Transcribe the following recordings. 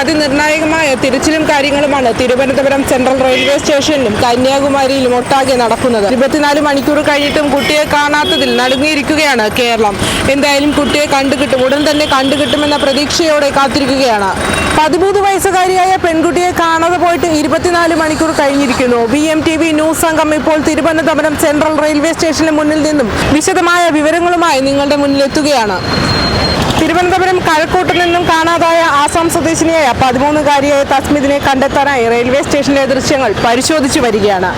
അതിനിർണായകമായ തിരച്ചിലും കാര്യങ്ങളുമാണ് Thiruvananthapuram central railway സ്റ്റേഷനിലും കന്യാകുമാരിയിലും ഒട്ടാകെ നടക്കുന്നത്. ഇരുപത്തിനാല് മണിക്കൂർ കഴിഞ്ഞിട്ടും കുട്ടിയെ കാണാത്തതിൽ നടുങ്ങിയിരിക്കുകയാണ് കേരളം. എന്തായാലും കുട്ടിയെ കണ്ടുകിട്ടും ഉടൻ തന്നെ കണ്ടുകിട്ടുമെന്ന പ്രതീക്ഷയോടെ കാത്തിരിക്കുകയാണ്. പതിമൂന്ന് വയസ്സുകാരിയായ പെൺകുട്ടിയെ കാണാതെ പോയിട്ട് ഇരുപത്തിനാല് മണിക്കൂർ കഴിഞ്ഞിരിക്കുന്നു. B M T V news സംഘം ഇപ്പോൾ തിരുവനന്തപുരം സെൻട്രൽ റെയിൽവേ സ്റ്റേഷന് മുന്നിൽ നിന്നും വിശദമായ വിവരങ്ങളുമായി നിങ്ങളുടെ മുന്നിലെത്തുകയാണ്. തിരുവനന്തപുരം കഴക്കൂട്ട് നിന്നും കാണാതായ ആസാം സ്വദേശിനിയായ പതിമൂന്നുകാരിയായ തസ്മിദിനെ കണ്ടെത്താനായി റെയിൽവേ സ്റ്റേഷനിലെ ദൃശ്യങ്ങൾ പരിശോധിച്ചു വരികയാണ്.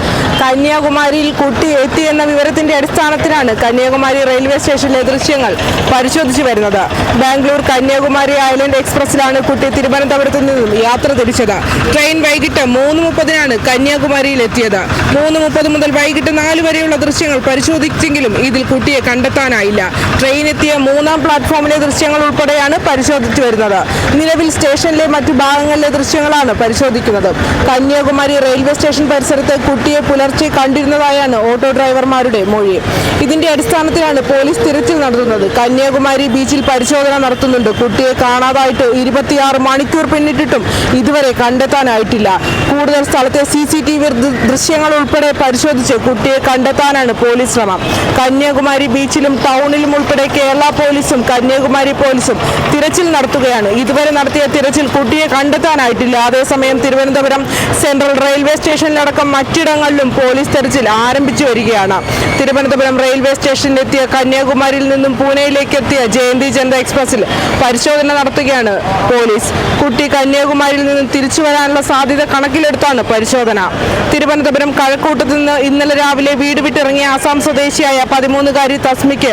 കന്യാകുമാരിയിൽ കുട്ടി എത്തി എന്ന വിവരത്തിന്റെ അടിസ്ഥാനത്തിലാണ് കന്യാകുമാരി റെയിൽവേ സ്റ്റേഷനിലെ ദൃശ്യങ്ങൾ പരിശോധിച്ചു വരുന്നത്. ബാംഗ്ലൂർ കന്യാകുമാരി ഐലൻഡ് എക്സ്പ്രസിലാണ് കുട്ടി തിരുവനന്തപുരത്ത് നിന്നും യാത്ര തിരിച്ചത്. ട്രെയിൻ വൈകിട്ട് മൂന്ന് മുപ്പതിനാണ് കന്യാകുമാരിയിൽ എത്തിയത് മൂന്ന് മുപ്പത് മുതൽ വൈകിട്ട് നാല് വരെയുള്ള ദൃശ്യങ്ങൾ പരിശോധിച്ചെങ്കിലും ഇതിൽ കുട്ടിയെ കണ്ടെത്താനായില്ല. ട്രെയിൻ എത്തിയ മൂന്നാം പ്ലാറ്റ്ഫോമിലെ ദൃശ്യങ്ങൾ ഉൾപ്പെടെയാണ് പരിശോധിച്ചു വരുന്നത്. നിലവിൽ സ്റ്റേഷനിലെ മറ്റു ഭാഗങ്ങളിലെ ദൃശ്യങ്ങളാണ് പരിശോധിക്കുന്നത്. കന്യാകുമാരി റെയിൽവേ സ്റ്റേഷൻ പരിസരത്ത് കുട്ടിയെ പുലർച്ചെ കണ്ടിരുന്നതായാണ് ഓട്ടോ ഡ്രൈവർമാരുടെ മൊഴി. ഇതിന്റെ അടിസ്ഥാനത്തിലാണ് പോലീസ് തിരച്ചിൽ നടത്തുന്നത്. കന്യാകുമാരി ബീച്ചിൽ പരിശോധന നടത്തുന്നുണ്ട്. കുട്ടിയെ കാണാതായിട്ട് ഇരുപത്തിയാറ് മണിക്കൂർ പിന്നിട്ടിട്ടും ഇതുവരെ കണ്ടെത്താനായിട്ടില്ല. കൂടുതൽ സ്ഥലത്തെ സി സി ടി വി ദൃശ്യങ്ങൾ ഉൾപ്പെടെ പരിശോധിച്ച് കുട്ടിയെ കണ്ടെത്താനാണ് പോലീസ് ശ്രമം. കന്യാകുമാരി ബീച്ചിലും ടൗണിലും ഉൾപ്പെടെ കേരള പോലീസും കന്യാകുമാരി പോലീസും തിരച്ചിൽ നടത്തുകയാണ്. ഇതുവരെ നടത്തിയ തിരച്ചിൽ കുട്ടിയെ കണ്ടെത്താനായിട്ടില്ല. അതേസമയം തിരുവനന്തപുരം സെൻട്രൽ റെയിൽവേ സ്റ്റേഷനിലടക്കം മറ്റിടങ്ങളിലും പോലീസ് തെരച്ചിൽ ആരംഭിച്ചു വരികയാണ്. തിരുവനന്തപുരം റെയിൽവേ സ്റ്റേഷനിലെത്തിയ കന്യാകുമാരിയിൽ നിന്നും പൂനെയിലേക്ക് എത്തിയ ജയന്തി ജനത എക്സ്പ്രസിൽ പരിശോധന നടത്തുകയാണ് പോലീസ്. കുട്ടി കന്യാകുമാരിയിൽ നിന്നും തിരിച്ചു വരാനുള്ള സാധ്യത കണക്കിലെടുത്താണ് പരിശോധന. തിരുവനന്തപുരം കഴക്കൂട്ടത്ത് നിന്ന് ഇന്നലെ രാവിലെ വീട് വിട്ടിറങ്ങിയ ആസാം സ്വദേശിയായ പതിമൂന്നുകാരി തസ്മിക്ക്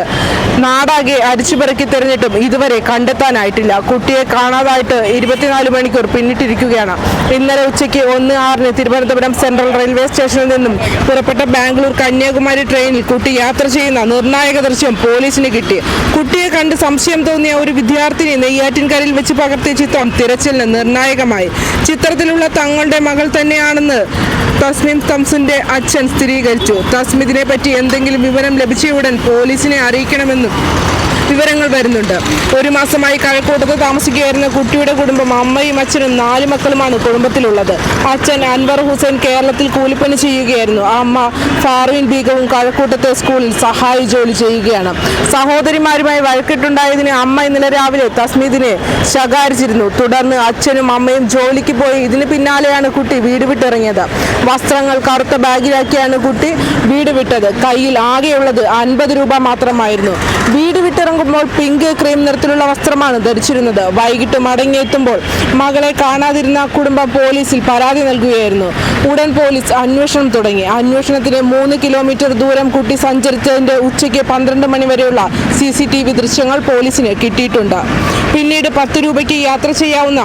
നാടാകെ അരിച്ചുപെറുക്കി തെരഞ്ഞിട്ടും ഇതുവരെ കണ്ടെത്താനായിട്ടില്ല. കുട്ടിയെ കാണാതായിട്ട് ഇരുപത്തിനാല് മണിക്കൂർ പിന്നിട്ടിരിക്കുകയാണ്. ഇന്നലെ ഉച്ചയ്ക്ക് ഒന്ന് ആറിന് തിരുവനന്തപുരം സെൻട്രൽ റെയിൽവേ സ്റ്റേഷനിൽ നിന്നും പുറപ്പെട്ട ബാംഗ്ലൂർ കന്യാകുമാരി ട്രെയിനിൽ കുട്ടി യാത്ര ചെയ്യുന്ന നിർണായക ദൃശ്യം പോലീസിന് കിട്ടി. കുട്ടിയെ കണ്ട് സംശയം തോന്നിയ ഒരു വിദ്യാർത്ഥിനി നെയ്യാറ്റിൻകരയിൽ വെച്ച് പകർത്തിയ ചിത്രം തിരച്ചിലിന് നിർണായകമായി. ചിത്രത്തിലുള്ള തങ്ങളുടെ മകൾ തന്നെയാണെന്ന് തസ്മിൻ തംസിന്റെ അച്ഛൻ സ്ഥിരീകരിച്ചു. തസ്മിദിനെ പറ്റി എന്തെങ്കിലും വിവരം ലഭിച്ചയുടൻ പോലീസിനെ അറിയിക്കണമെന്നും വിവരങ്ങൾ വരുന്നുണ്ട്. ഒരു മാസമായി കഴക്കൂട്ടത്ത് താമസിക്കുകയായിരുന്ന കുട്ടിയുടെ കുടുംബം അമ്മയും അച്ഛനും നാല് മക്കളുമാണ് കുടുംബത്തിലുള്ളത്. അച്ഛൻ അൻവർ ഹുസൈൻ കേരളത്തിൽ കൂലിപ്പണി ചെയ്യുകയായിരുന്നു. ആ അമ്മ ഫാറുവിൻ ബീഗവും കഴക്കൂട്ടത്തെ സ്കൂളിൽ സഹായി ജോലി ചെയ്യുകയാണ്. സഹോദരിമാരുമായി വഴക്കിട്ടുണ്ടായതിന് അമ്മ ഇന്നലെ രാവിലെ തസ്മീദിനെ ശകാരിച്ചിരുന്നു. തുടർന്ന് അച്ഛനും അമ്മയും ജോലിക്ക് പോയി. ഇതിന് പിന്നാലെയാണ് കുട്ടി വീട് വിട്ടിറങ്ങിയത്. വസ്ത്രങ്ങൾ കറുത്ത ബാഗിലാക്കിയാണ് കുട്ടി വീട് വിട്ടത്. കയ്യിൽ ആകെയുള്ളത് അൻപത് രൂപ മാത്രമായിരുന്നു. വീട് വിട്ടിറങ്ങുമ്പോൾ പിങ്ക് ക്രീം നിറത്തിലുള്ള വസ്ത്രമാണ് ധരിച്ചിരുന്നത്. വൈകിട്ട് മടങ്ങിയെത്തുമ്പോൾ മകളെ കാണാതിരുന്ന കുടുംബം പോലീസിൽ പരാതി നൽകുകയായിരുന്നു. ഉടൻ പോലീസ് അന്വേഷണം തുടങ്ങി. അന്വേഷണത്തിന് മൂന്ന് കിലോമീറ്റർ ദൂരം കുട്ടി സഞ്ചരിച്ചതിന്റെ ഉച്ചയ്ക്ക് പന്ത്രണ്ട് മണി വരെയുള്ള സി സി ടി വി ദൃശ്യങ്ങൾ പോലീസിന് കിട്ടിയിട്ടുണ്ട്. പിന്നീട് പത്ത് രൂപയ്ക്ക് യാത്ര ചെയ്യാവുന്ന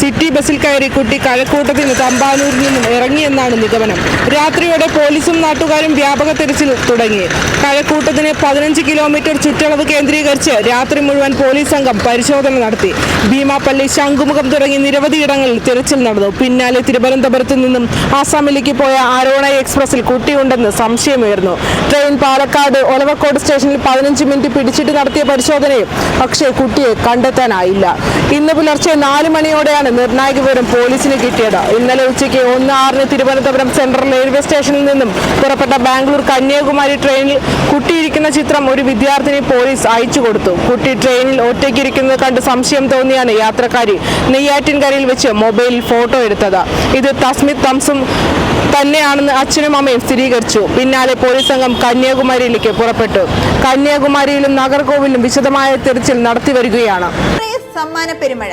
സിറ്റി ബസിൽ കയറി കുട്ടി കഴക്കൂട്ടത്തിൽ നിന്ന് തമ്പാനൂരിൽ നിന്നും ഇറങ്ങിയെന്നാണ് നിഗമനം. രാത്രിയോടെ പോലീസും നാട്ടുകാരും വ്യാപക തിരച്ചിൽ തുടങ്ങി. കഴക്കൂട്ടത്തിന് പതിനഞ്ച് കിലോമീറ്റർ ചുറ്റളവ് കേന്ദ്രീകരിച്ച് രാത്രി മുഴുവൻ പോലീസ് സംഘം പരിശോധന നടത്തി. ഭീമാപ്പള്ളി ശംഖുമുഖം തുടങ്ങി നിരവധി ഇടങ്ങളിൽ തിരച്ചിൽ നടന്നു. പിന്നാലെ തിരുവനന്തപുരത്ത് നിന്നും ആസാമിലേക്ക് പോയ ആരോണ എക്സ്പ്രസിൽ കുട്ടിയുണ്ടെന്ന് സംശയമുയർന്നു. ട്രെയിൻ പാലക്കാട് ഒലവക്കോട് സ്റ്റേഷനിൽ പതിനഞ്ച് മിനിറ്റ് പിടിച്ചിട്ട് നടത്തിയ പരിശോധനയും പക്ഷേ കുട്ടിയെ കണ്ടെത്താനായില്ല. ഇന്ന് പുലർച്ചെ നാല് മണിയോടെയാണ് നിർണായക വിവരം പോലീസിന് കിട്ടിയത്. ഇന്നലെ ഉച്ചയ്ക്ക് ഒന്ന് ആറിന് തിരുവനന്തപുരം സെൻട്രൽ റെയിൽവേ സ്റ്റേഷനിൽ നിന്നും പുറപ്പെട്ട ബാംഗ്ലൂർ കന്യാകുമാരി ട്രെയിനിൽ കുട്ടിയിരിക്കുന്ന ചിത്രം ഒരു വിദ്യാർത്ഥിനി പോലീസ് അയച്ചു കൊടുത്തു. കുട്ടി ട്രെയിനിൽ ഒറ്റയ്ക്കിരിക്കുന്നത് കണ്ട് സംശയം തോന്നിയാണ് യാത്രക്കാരി നെയ്യാറ്റിൻകരയിൽ വെച്ച് മൊബൈലിൽ ഫോട്ടോ എടുത്തത്. ഇത് തസ്മിത് തംസും തന്നെയാണെന്ന് അച്ഛനും അമ്മയും സ്ഥിരീകരിച്ചു. പിന്നാലെ പോലീസ് സംഘം കന്യാകുമാരിയിലേക്ക് പുറപ്പെട്ടു. കന്യാകുമാരിയിലും നാഗർകോവിലും വിശദമായ തെരച്ചിൽ നടത്തി വരികയാണ്. സമ്മാന പെരുമഴ.